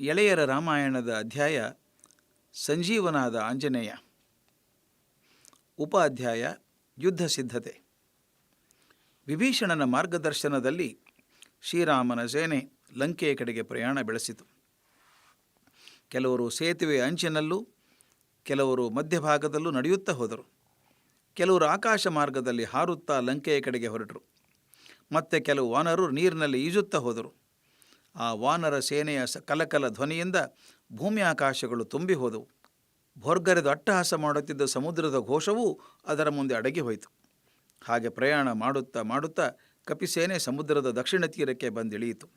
ಎಳೆಯರ ರಾಮಾಯಣದ ಅಧ್ಯಾಯ ಸಂಜೀವನಾದ ಆಂಜನೇಯ. ಉಪಾಧ್ಯಾಯ ಯುದ್ಧ ಸಿದ್ಧತೆ. ವಿಭೀಷಣನ ಮಾರ್ಗದರ್ಶನದಲ್ಲಿ ಶ್ರೀರಾಮನ ಸೇನೆ ಲಂಕೆಯ ಕಡೆಗೆ ಪ್ರಯಾಣ ಬೆಳೆಸಿತು. ಕೆಲವರು ಸೇತುವೆ ಅಂಚಿನಲ್ಲೂ, ಕೆಲವರು ಮಧ್ಯಭಾಗದಲ್ಲೂ ನಡೆಯುತ್ತಾ ಹೋದರು. ಕೆಲವರು ಆಕಾಶ ಮಾರ್ಗದಲ್ಲಿ ಹಾರುತ್ತಾ ಲಂಕೆಯ ಕಡೆಗೆ ಹೊರಟರು. ಮತ್ತೆ ಕೆಲವು ವಾನರು ನೀರಿನಲ್ಲಿ ಈಜುತ್ತಾ ಹೋದರು. ಆ ವಾನರ ಸೇನೆಯ ಕಲಕಲ ಧ್ವನಿಯಿಂದ ಭೂಮಿ ಆಕಾಶಗಳು ತುಂಬಿ ಹೋದವು. ಭೋರ್ಗರೆದು ಅಟ್ಟಹಾಸ ಮಾಡುತ್ತಿದ್ದ ಸಮುದ್ರದ ಘೋಷವೂ ಅದರ ಮುಂದೆ ಅಡಗಿ ಹೋಯಿತು. ಹಾಗೆ ಪ್ರಯಾಣ ಮಾಡುತ್ತಾ ಮಾಡುತ್ತಾ ಕಪಿಸೇನೆ ಸಮುದ್ರದ ದಕ್ಷಿಣ ತೀರಕ್ಕೆ ಬಂದಿಳಿಯಿತು.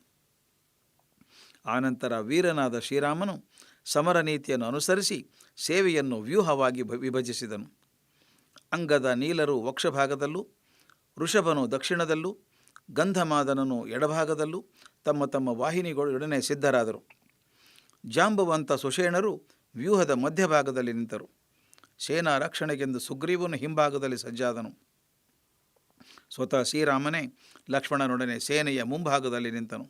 ಆನಂತರ ವೀರನಾದ ಶ್ರೀರಾಮನು ಸಮರ ನೀತಿಯನ್ನು ಅನುಸರಿಸಿ ಸೇವೆಯನ್ನು ವ್ಯೂಹವಾಗಿ ವಿಭಜಿಸಿದನು. ಅಂಗದ ನೀಲರು ವಕ್ಷಭಾಗದಲ್ಲೂ, ವೃಷಭನು ದಕ್ಷಿಣದಲ್ಲೂ, ಗಂಧಮಾದನನು ಎಡಭಾಗದಲ್ಲೂ ತಮ್ಮ ತಮ್ಮ ವಾಹಿನಿಗಳೊಡನೆ ಸಿದ್ಧರಾದರು. ಜಾಂಬವಂತ ಸುಷೇಣರು ವ್ಯೂಹದ ಮಧ್ಯಭಾಗದಲ್ಲಿ ನಿಂತರು. ಸೇನಾ ರಕ್ಷಣೆಗೆಂದು ಸುಗ್ರೀವನು ಹಿಂಭಾಗದಲ್ಲಿ ಸಜ್ಜಾದನು. ಸ್ವತಃ ಶ್ರೀರಾಮನೇ ಲಕ್ಷ್ಮಣನೊಡನೆ ಸೇನೆಯ ಮುಂಭಾಗದಲ್ಲಿ ನಿಂತನು.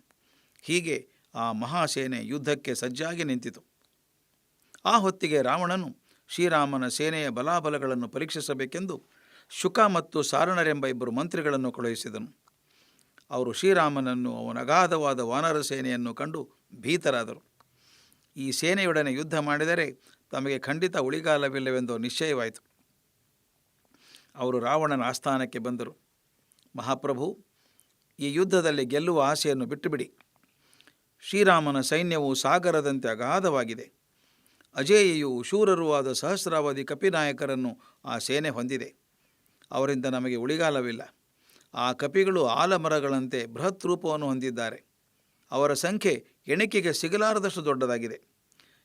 ಹೀಗೆ ಆ ಮಹಾಸೇನೆ ಯುದ್ಧಕ್ಕೆ ಸಜ್ಜಾಗಿ ನಿಂತಿತು. ಆ ಹೊತ್ತಿಗೆ ರಾವಣನು ಶ್ರೀರಾಮನ ಸೇನೆಯ ಬಲಾಬಲಗಳನ್ನು ಪರೀಕ್ಷಿಸಬೇಕೆಂದು ಶುಕ ಮತ್ತು ಸಾರಣರೆಂಬ ಇಬ್ಬರು ಮಂತ್ರಿಗಳನ್ನು ಕಳುಹಿಸಿದನು. ಅವರು ಶ್ರೀರಾಮನನ್ನು, ಅವನ ಅಗಾಧವಾದ ವಾನರ ಸೇನೆಯನ್ನು ಕಂಡು ಭೀತರಾದರು. ಈ ಸೇನೆಯೊಡನೆ ಯುದ್ಧ ಮಾಡಿದರೆ ತಮಗೆ ಖಂಡಿತ ಉಳಿಗಾಲವಿಲ್ಲವೆಂದು ನಿಶ್ಚಯವಾಯಿತು. ಅವರು ರಾವಣನ ಆಸ್ಥಾನಕ್ಕೆ ಬಂದರು. ಮಹಾಪ್ರಭು, ಈ ಯುದ್ಧದಲ್ಲಿ ಗೆಲ್ಲುವ ಆಸೆಯನ್ನು ಬಿಟ್ಟುಬಿಡಿ. ಶ್ರೀರಾಮನ ಸೈನ್ಯವು ಸಾಗರದಂತೆ ಅಗಾಧವಾಗಿದೆ. ಅಜೇಯು ಶೂರರೂ ಆದ ಸಹಸ್ರಾವಧಿ ಕಪಿನಾಯಕರನ್ನು ಆ ಸೇನೆ ಹೊಂದಿದೆ. ಅವರಿಂದ ನಮಗೆ ಉಳಿಗಾಲವಿಲ್ಲ. ಆ ಕಪಿಗಳು ಆಲಮರಗಳಂತೆ ಬೃಹತ್ ರೂಪವನ್ನು ಹೊಂದಿದ್ದಾರೆ. ಅವರ ಸಂಖ್ಯೆ ಎಣಿಕೆಗೆ ಸಿಗಲಾರದಷ್ಟು ದೊಡ್ಡದಾಗಿದೆ.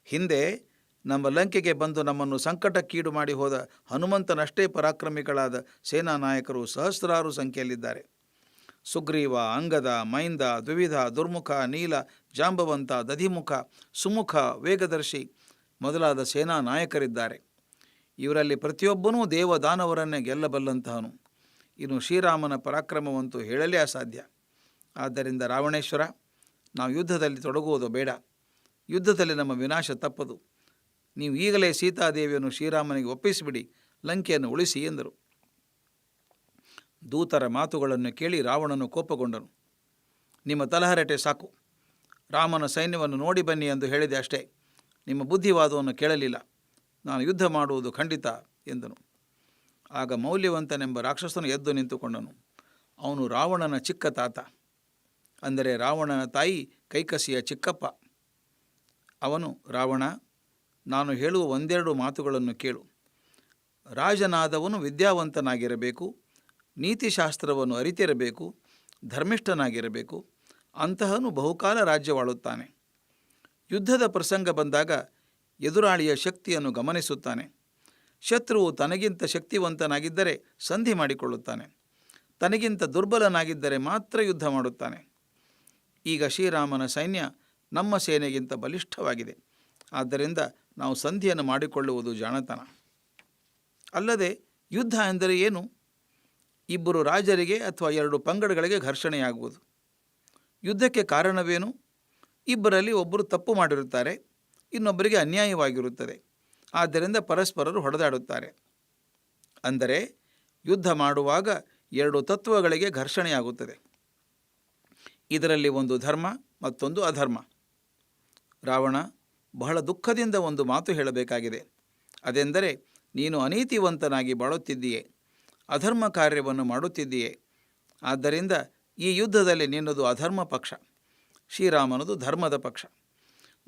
ಹಿಂದೆ ನಮ್ಮ ಲಂಕೆಗೆ ಬಂದು ನಮ್ಮನ್ನು ಸಂಕಟಕ್ಕೀಡು ಮಾಡಿ ಹೋದ ಹನುಮಂತನಷ್ಟೇ ಪರಾಕ್ರಮಿಗಳಾದ ಸೇನಾ ನಾಯಕರು ಸಹಸ್ರಾರು ಸಂಖ್ಯೆಯಲ್ಲಿದ್ದಾರೆ. ಸುಗ್ರೀವ, ಅಂಗದ, ಮೈಂದ, ದ್ವಿವಿಧ, ದುರ್ಮುಖ, ನೀಲ, ಜಾಂಬವಂತ, ದಧಿಮುಖ, ಸುಮುಖ, ವೇಗದರ್ಶಿ ಮೊದಲಾದ ಸೇನಾ ನಾಯಕರಿದ್ದಾರೆ ಇವರಲ್ಲಿ ಪ್ರತಿಯೊಬ್ಬನೂ ದೇವದಾನವರನ್ನೇ ಗೆಲ್ಲಬಲ್ಲಂತಹನು. ಇನ್ನು ಶ್ರೀರಾಮನ ಪರಾಕ್ರಮವಂತೂ ಹೇಳಲೇ ಅಸಾಧ್ಯ. ಆದ್ದರಿಂದ ರಾವಣೇಶ್ವರ, ನಾವು ಯುದ್ಧದಲ್ಲಿ ತೊಡಗುವುದು ಬೇಡ. ಯುದ್ಧದಲ್ಲಿ ನಮ್ಮ ವಿನಾಶ ತಪ್ಪದು. ನೀವು ಈಗಲೇ ಸೀತಾದೇವಿಯನ್ನು ಶ್ರೀರಾಮನಿಗೆ ಒಪ್ಪಿಸಿಬಿಡಿ, ಲಂಕೆಯನ್ನು ಉಳಿಸಿ ಎಂದರು. ದೂತರ ಮಾತುಗಳನ್ನು ಕೇಳಿ ರಾವಣನು ಕೋಪಗೊಂಡನು. ನಿಮ್ಮ ತಲಹರಟೆ ಸಾಕು. ರಾಮನ ಸೈನ್ಯವನ್ನು ನೋಡಿ ಬನ್ನಿ ಎಂದು ಹೇಳಿದೆ ಅಷ್ಟೇ. ನಿಮ್ಮ ಬುದ್ಧಿವಾದವನ್ನು ಕೇಳಲಿಲ್ಲ. ನಾನು ಯುದ್ಧ ಮಾಡುವುದು ಖಂಡಿತ ಎಂದನು. ಆಗ ಮೌಲ್ಯವಂತನೆಂಬ ರಾಕ್ಷಸನು ಎದ್ದು ನಿಂತುಕೊಂಡನು. ಅವನು ರಾವಣನ ಚಿಕ್ಕ ತಾತ. ಅಂದರೆ ರಾವಣನ ತಾಯಿ ಕೈಕಸಿಯ ಚಿಕ್ಕಪ್ಪ. ಅವನು, ರಾವಣ, ನಾನು ಹೇಳುವ ಒಂದೆರಡು ಮಾತುಗಳನ್ನು ಕೇಳು. ರಾಜನಾದವನು ವಿದ್ಯಾವಂತನಾಗಿರಬೇಕು, ನೀತಿಶಾಸ್ತ್ರವನ್ನು ಅರಿತಿರಬೇಕು, ಧರ್ಮಿಷ್ಠನಾಗಿರಬೇಕು, ಅಂತಹನು ಬಹುಕಾಲ ರಾಜ್ಯವಾಳುತ್ತಾನೆ. ಯುದ್ಧದ ಪ್ರಸಂಗ ಬಂದಾಗ ಎದುರಾಳಿಯ ಶಕ್ತಿಯನ್ನು ಗಮನಿಸುತ್ತಾನೆ. ಶತ್ರುವು ತನಗಿಂತ ಶಕ್ತಿವಂತನಾಗಿದ್ದರೆ ಸಂಧಿ ಮಾಡಿಕೊಳ್ಳುತ್ತಾನೆ. ತನಗಿಂತ ದುರ್ಬಲನಾಗಿದ್ದರೆ ಮಾತ್ರ ಯುದ್ಧ ಮಾಡುತ್ತಾನೆ. ಈಗ ಶ್ರೀರಾಮನ ಸೈನ್ಯ ನಮ್ಮ ಸೇನೆಗಿಂತ ಬಲಿಷ್ಠವಾಗಿದೆ. ಆದ್ದರಿಂದ ನಾವು ಸಂಧಿಯನ್ನು ಮಾಡಿಕೊಳ್ಳುವುದು ಜಾಣತನ. ಅಲ್ಲದೆ ಯುದ್ಧ ಎಂದರೆ ಏನು? ಇಬ್ಬರು ರಾಜರಿಗೆ ಅಥವಾ ಎರಡು ಪಂಗಡಗಳಿಗೆ ಘರ್ಷಣೆಯಾಗುವುದು. ಯುದ್ಧಕ್ಕೆ ಕಾರಣವೇನು? ಇಬ್ಬರಲ್ಲಿ ಒಬ್ಬರು ತಪ್ಪು ಮಾಡಿರುತ್ತಾರೆ, ಇನ್ನೊಬ್ಬರಿಗೆ ಅನ್ಯಾಯವಾಗಿರುತ್ತದೆ. ಆದ್ದರಿಂದ ಪರಸ್ಪರರು ಹೊಡೆದಾಡುತ್ತಾರೆ. ಅಂದರೆ ಯುದ್ಧ ಮಾಡುವಾಗ ಎರಡು ತತ್ವಗಳಿಗೆ ಘರ್ಷಣೆಯಾಗುತ್ತದೆ. ಇದರಲ್ಲಿ ಒಂದು ಧರ್ಮ, ಮತ್ತೊಂದು ಅಧರ್ಮ. ರಾವಣ ಬಹಳ ದುಃಖದಿಂದ ಒಂದು ಮಾತು ಹೇಳಬೇಕಾಗಿದೆ. ಅದೆಂದರೆ, ನೀನು ಅನೀತಿವಂತನಾಗಿ ಬಾಳುತ್ತಿದ್ದೀಯೆ, ಅಧರ್ಮ ಕಾರ್ಯವನ್ನು ಮಾಡುತ್ತಿದ್ದೀಯೆ. ಆದ್ದರಿಂದ ಈ ಯುದ್ಧದಲ್ಲಿ ನಿನ್ನದು ಅಧರ್ಮ ಪಕ್ಷ, ಶ್ರೀರಾಮನದು ಧರ್ಮದ ಪಕ್ಷ.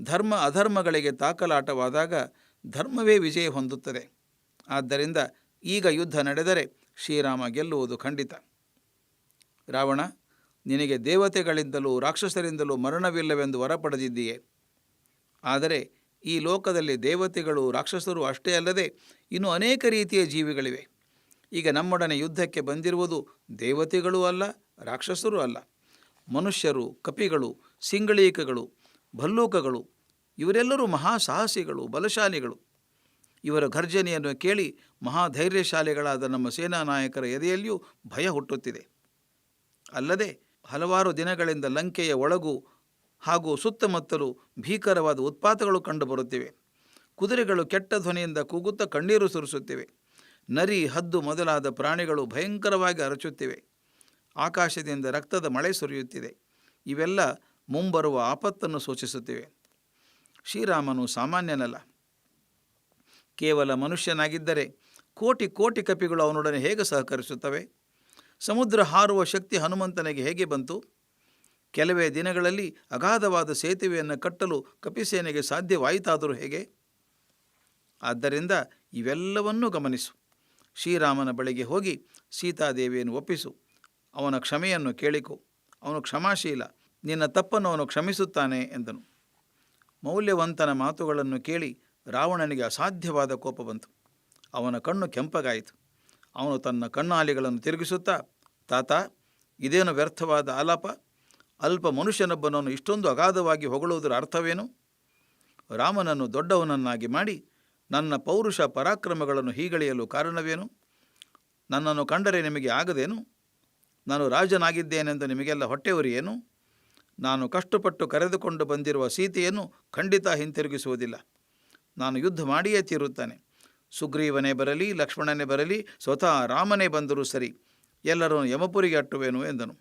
ಧರ್ಮ ಅಧರ್ಮಗಳಿಗೆ ತಾಕಲಾಟವಾದಾಗ ಧರ್ಮವೇ ವಿಜಯ ಹೊಂದುತ್ತದೆ. ಆದ್ದರಿಂದ ಈಗ ಯುದ್ಧ ನಡೆದರೆ ಶ್ರೀರಾಮ ಗೆಲ್ಲುವುದು ಖಂಡಿತ. ರಾವಣ, ನಿನಗೆ ದೇವತೆಗಳಿಂದಲೂ ರಾಕ್ಷಸರಿಂದಲೂ ಮರಣವಿಲ್ಲವೆಂದು ವರ ಪಡೆದಿದ್ದೀಯೆ ಆದರೆ ಈ ಲೋಕದಲ್ಲಿ ದೇವತೆಗಳು ರಾಕ್ಷಸರು ಅಷ್ಟೇ ಅಲ್ಲದೆ ಇನ್ನೂ ಅನೇಕ ರೀತಿಯ ಜೀವಿಗಳಿವೆ. ಈಗ ನಮ್ಮೊಡನೆ ಯುದ್ಧಕ್ಕೆ ಬಂದಿರುವುದು ದೇವತೆಗಳೂ ಅಲ್ಲ, ರಾಕ್ಷಸರೂ ಅಲ್ಲ. ಮನುಷ್ಯರು, ಕಪಿಗಳು, ಸಿಂಗಳೀಕಗಳು, ಭಲ್ಲೂಕಗಳು ಇವರೆಲ್ಲರೂ ಮಹಾ ಸಾಹಸಿಗಳು ಬಲಶಾಲಿಗಳು. ಇವರ ಘರ್ಜನೆಯನ್ನು ಕೇಳಿ ಮಹಾಧೈರ್ಯಶಾಲಿಗಳಾದ ನಮ್ಮ ಸೇನಾ ನಾಯಕರ ಎದೆಯಲ್ಲಿಯೂ ಭಯ ಹುಟ್ಟುತ್ತಿದೆ. ಅಲ್ಲದೆ ಹಲವಾರು ದಿನಗಳಿಂದ ಲಂಕೆಯ ಒಳಗು ಹಾಗೂ ಸುತ್ತಮುತ್ತಲು ಭೀಕರವಾದ ಉತ್ಪಾತಗಳು ಕಂಡುಬರುತ್ತಿವೆ. ಕುದುರೆಗಳು ಕೆಟ್ಟ ಧ್ವನಿಯಿಂದ ಕೂಗುತ್ತಾ ಕಣ್ಣೀರು ಸುರಿಸುತ್ತಿವೆ. ನರಿ, ಹದ್ದು ಮೊದಲಾದ ಪ್ರಾಣಿಗಳು ಭಯಂಕರವಾಗಿ ಅರಚುತ್ತಿವೆ. ಆಕಾಶದಿಂದ ರಕ್ತದ ಮಳೆ ಸುರಿಯುತ್ತಿದೆ. ಇವೆಲ್ಲ ಮುಂಬರುವ ಆಪತ್ತನ್ನು ಸೂಚಿಸುತ್ತಿವೆ. ಶ್ರೀರಾಮನು ಸಾಮಾನ್ಯನಲ್ಲ. ಕೇವಲ ಮನುಷ್ಯನಾಗಿದ್ದರೆ ಕೋಟಿ ಕೋಟಿ ಕಪಿಗಳು ಅವನೊಡನೆ ಹೇಗೆ ಸಹಕರಿಸುತ್ತವೆ? ಸಮುದ್ರ ಹಾರುವ ಶಕ್ತಿ ಹನುಮಂತನಿಗೆ ಹೇಗೆ ಬಂತು? ಕೆಲವೇ ದಿನಗಳಲ್ಲಿ ಅಗಾಧವಾದ ಸೇತುವೆಯನ್ನು ಕಟ್ಟಲು ಕಪಿಸೇನೆಗೆ ಸಾಧ್ಯವಾಯಿತಾದರೂ ಹೇಗೆ? ಆದ್ದರಿಂದ ಇವೆಲ್ಲವನ್ನೂ ಗಮನಿಸು. ಶ್ರೀರಾಮನ ಬಳಿಗೆ ಹೋಗಿ ಸೀತಾದೇವಿಯನ್ನು ಒಪ್ಪಿಸು. ಅವನ ಕ್ಷಮೆಯನ್ನು ಕೇಳಿಕೊ. ಅವನು ಕ್ಷಮಾಶೀಲ. ನಿನ್ನ ತಪ್ಪನ್ನು ಅವನು ಕ್ಷಮಿಸುತ್ತಾನೆ ಎಂದನು. ಮೌಲ್ಯವಂತನ ಮಾತುಗಳನ್ನು ಕೇಳಿ ರಾವಣನಿಗೆ ಅಸಾಧ್ಯವಾದ ಕೋಪ ಬಂತು. ಅವನ ಕಣ್ಣು ಕೆಂಪಗಾಯಿತು. ಅವನು ತನ್ನ ಕಣ್ಣಾಲಿಗಳನ್ನು ತಿರುಗಿಸುತ್ತಾ, ತಾತ, ಇದೇನು ವ್ಯರ್ಥವಾದ ಆಲಾಪ? ಅಲ್ಪ ಮನುಷ್ಯನೊಬ್ಬನನ್ನು ಇಷ್ಟೊಂದು ಅಗಾಧವಾಗಿ ಹೊಗಳುವುದರ ಅರ್ಥವೇನು? ರಾಮನನ್ನು ದೊಡ್ಡವನನ್ನಾಗಿ ಮಾಡಿ ನನ್ನ ಪೌರುಷ ಪರಾಕ್ರಮಗಳನ್ನು ಹೀಗಳೆಯಲು ಕಾರಣವೇನು? ನನ್ನನ್ನು ಕಂಡರೆ ನಿಮಗೆ ಆಗದೇನು? ನಾನು ರಾಜನಾಗಿದ್ದೇನೆಂದು ನಿಮಗೆಲ್ಲ ಹೊಟ್ಟೆವರಿಯೇನು ನಾನು ಕಷ್ಟಪಟ್ಟು ಕರೆದುಕೊಂಡು ಬಂದಿರುವ ಸೀತೆಯನ್ನು ಖಂಡಿತ ಹಿಂತಿರುಗಿಸುವುದಿಲ್ಲ. ನಾನು ಯುದ್ಧ ಮಾಡಿಯೇ ತೀರುತ್ತಾನೆ. ಸುಗ್ರೀವನೇ ಬರಲಿ, ಲಕ್ಷ್ಮಣನೇ ಬರಲಿ, ಸ್ವತಃ ರಾಮನೇ ಬಂದರೂ ಸರಿ. ಎಲ್ಲರೂ ಯಮಪುರಿಗೆ ಅಟ್ಟುವೆನು ಎಂದನು.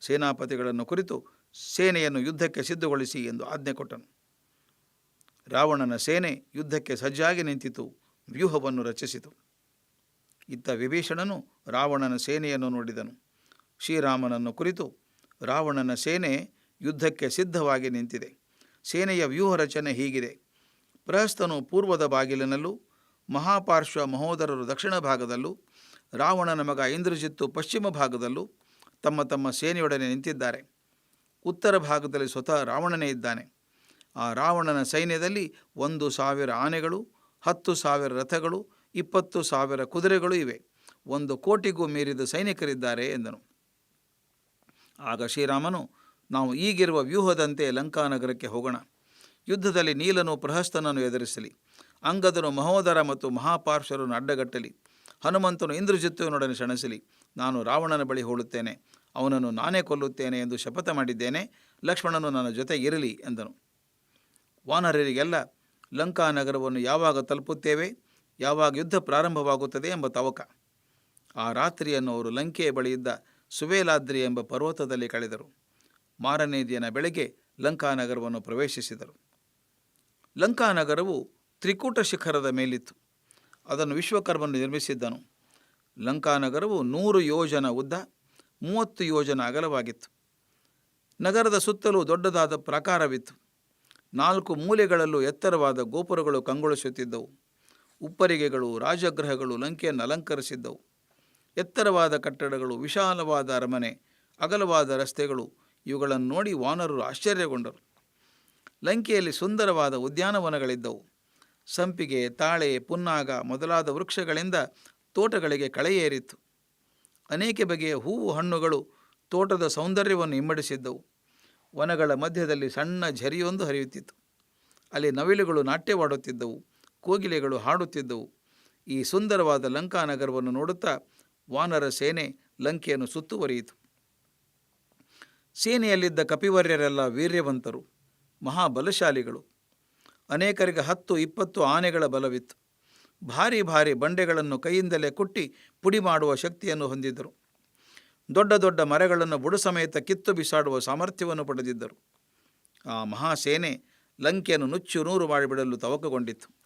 ಸೇನಾಪತಿಗಳನ್ನು ಕುರಿತು ಸೇನೆಯನ್ನು ಯುದ್ಧಕ್ಕೆ ಸಿದ್ಧಗೊಳಿಸಿ ಎಂದು ಆಜ್ಞೆ ಕೊಟ್ಟನು. ರಾವಣನ ಸೇನೆ ಯುದ್ಧಕ್ಕೆ ಸಜ್ಜಾಗಿ ನಿಂತಿತು, ವ್ಯೂಹವನ್ನು ರಚಿಸಿತು. ಇತ್ತ ವಿಭೀಷಣನು ರಾವಣನ ಸೇನೆಯನ್ನು ನೋಡಿದನು. ಶ್ರೀರಾಮನನ್ನು ಕುರಿತು ರಾವಣನ ಸೇನೆ ಯುದ್ಧಕ್ಕೆ ಸಿದ್ಧವಾಗಿ ನಿಂತಿದೆ. ಸೇನೆಯ ವ್ಯೂಹ ರಚನೆ ಹೀಗಿದೆ. ಪ್ರಹಸ್ತನು ಪೂರ್ವದ ಬಾಗಿಲಿನಲ್ಲೂ, ಮಹಾಪಾರ್ಶ್ವ ಮಹೋದರರು ದಕ್ಷಿಣ ಭಾಗದಲ್ಲೂ, ರಾವಣನ ಮಗ ಇಂದ್ರಜಿತ್ತು ಪಶ್ಚಿಮ ಭಾಗದಲ್ಲೂ ತಮ್ಮ ತಮ್ಮ ಸೇನೆಯೊಡನೆ ನಿಂತಿದ್ದಾರೆ. ಉತ್ತರ ಭಾಗದಲ್ಲಿ ಸ್ವತಃ ರಾವಣನೇ ಇದ್ದಾನೆ. ಆ ರಾವಣನ ಸೈನ್ಯದಲ್ಲಿ ಒಂದು ಸಾವಿರ ಆನೆಗಳು, ಹತ್ತು ಸಾವಿರ ರಥಗಳು, ಇಪ್ಪತ್ತು ಸಾವಿರ ಕುದುರೆಗಳು ಇವೆ. ಒಂದು ಕೋಟಿಗೂ ಮೀರಿದ ಸೈನಿಕರಿದ್ದಾರೆ ಎಂದನು. ಆಗ ಶ್ರೀರಾಮನು, ನಾವು ಈಗಿರುವ ವ್ಯೂಹದಂತೆ ಲಂಕಾನಗರಕ್ಕೆ ಹೋಗೋಣ. ಯುದ್ಧದಲ್ಲಿ ನೀಲನು ಪ್ರಹಸ್ತನನ್ನು ಎದುರಿಸಲಿ, ಅಂಗದನು ಮಹೋದರ ಮತ್ತು ಮಹಾಪಾರ್ಶ್ವರನ್ನು ಅಡ್ಡಗಟ್ಟಲಿ, ಹನುಮಂತನು ಇಂದ್ರಜಿತ್ತುವಿನೊಡನೆ ಸೆಣಸಲಿ ನಾನು ರಾವಣನ ಬಳಿ ಹೋಳುತ್ತೇನೆ ಅವನನ್ನು ನಾನೇ ಕೊಲ್ಲುತ್ತೇನೆ ಎಂದು ಶಪಥ ಮಾಡಿದ್ದೇನೆ, ಲಕ್ಷ್ಮಣನು ನನ್ನ ಜೊತೆ ಇರಲಿ ಎಂದನು. ವಾನರರಿಗೆಲ್ಲ ಲಂಕಾ ನಗರವನ್ನು ಯಾವಾಗ ತಲುಪುತ್ತೇವೆ, ಯಾವಾಗ ಯುದ್ಧ ಪ್ರಾರಂಭವಾಗುತ್ತದೆ ಎಂಬ ತವಕ. ಆ ರಾತ್ರಿಯನ್ನು ಅವರು ಲಂಕೆಯ ಬಳಿಯಿದ್ದ ಸುವೇಲಾದ್ರಿ ಎಂಬ ಪರ್ವತದಲ್ಲಿ ಕಳೆದರು. ಮಾರನೇ ದಿನ ಬೆಳಗ್ಗೆ ಲಂಕಾನಗರವನ್ನು ಪ್ರವೇಶಿಸಿದರು. ಲಂಕಾನಗರವು ತ್ರಿಕೂಟ ಶಿಖರದ ಮೇಲಿತ್ತು. ಅದನ್ನು ವಿಶ್ವಕರ್ಮನು ನಿರ್ಮಿಸಿದ್ದನು. ಲಂಕಾನಗರವು ನೂರು ಯೋಜನ ಉದ್ದ, ಮೂವತ್ತು ಯೋಜನ ಅಗಲವಾಗಿತ್ತು. ನಗರದ ಸುತ್ತಲೂ ದೊಡ್ಡದಾದ ಪ್ರಾಕಾರವಿತ್ತು. ನಾಲ್ಕು ಮೂಲೆಗಳಲ್ಲೂ ಎತ್ತರವಾದ ಗೋಪುರಗಳು ಕಂಗೊಳಿಸುತ್ತಿದ್ದವು. ಉಪ್ಪರಿಗೆಗಳು, ರಾಜಗೃಹಗಳು ಲಂಕೆಯನ್ನು ಅಲಂಕರಿಸಿದ್ದವು. ಎತ್ತರವಾದ ಕಟ್ಟಡಗಳು, ವಿಶಾಲವಾದ ಅರಮನೆ, ಅಗಲವಾದ ರಸ್ತೆಗಳು, ಇವುಗಳನ್ನು ನೋಡಿ ವಾನರರು ಆಶ್ಚರ್ಯಗೊಂಡರು. ಲಂಕೆಯಲ್ಲಿ ಸುಂದರವಾದ ಉದ್ಯಾನವನಗಳಿದ್ದವು. ಸಂಪಿಗೆ, ತಾಳೆ, ಪುನ್ನಾಗ ಮೊದಲಾದ ವೃಕ್ಷಗಳಿಂದ ತೋಟಗಳಿಗೆ ಕಳೆಯೇರಿತ್ತು. ಅನೇಕ ಬಗೆಯ ಹೂವು ಹಣ್ಣುಗಳು ತೋಟದ ಸೌಂದರ್ಯವನ್ನು ಇಮ್ಮಡಿಸಿದ್ದವು ವನಗಳ ಮಧ್ಯದಲ್ಲಿ ಸಣ್ಣ ಝರಿಯೊಂದು ಹರಿಯುತ್ತಿತ್ತು. ಅಲ್ಲಿ ನವಿಲುಗಳು ನಾಟ್ಯವಾಡುತ್ತಿದ್ದವು, ಕೋಗಿಲೆಗಳು ಹಾಡುತ್ತಿದ್ದವು. ಈ ಸುಂದರವಾದ ಲಂಕಾನಗರವನ್ನು ನೋಡುತ್ತಾ ವಾನರ ಸೇನೆ ಲಂಕೆಯನ್ನು ಸುತ್ತುವರಿಯಿತು. ಸೇನೆಯಲ್ಲಿದ್ದ ಕಪಿವರ್ಯರೆಲ್ಲ ವೀರ್ಯವಂತರು, ಮಹಾಬಲಶಾಲಿಗಳು. ಅನೇಕರಿಗೆ ಹತ್ತು, ಇಪ್ಪತ್ತು ಆನೆಗಳ ಬಲವಿತ್ತು. ಭಾರಿ ಭಾರಿ ಬಂಡೆಗಳನ್ನು ಕೈಯಿಂದಲೇ ಕುಟ್ಟಿ ಪುಡಿ ಮಾಡುವ ಶಕ್ತಿಯನ್ನು ಹೊಂದಿದ್ದರು. ದೊಡ್ಡ ದೊಡ್ಡ ಮರಗಳನ್ನು ಬುಡ ಸಮೇತ ಕಿತ್ತು ಬಿಸಾಡುವ ಸಾಮರ್ಥ್ಯವನ್ನು ಪಡೆದಿದ್ದರು. ಆ ಮಹಾಸೇನೆ ಲಂಕೆಯನ್ನು ನುಚ್ಚು ನೂರು ಮಾಡಿಬಿಡಲು ತವಕಗೊಂಡಿತ್ತು.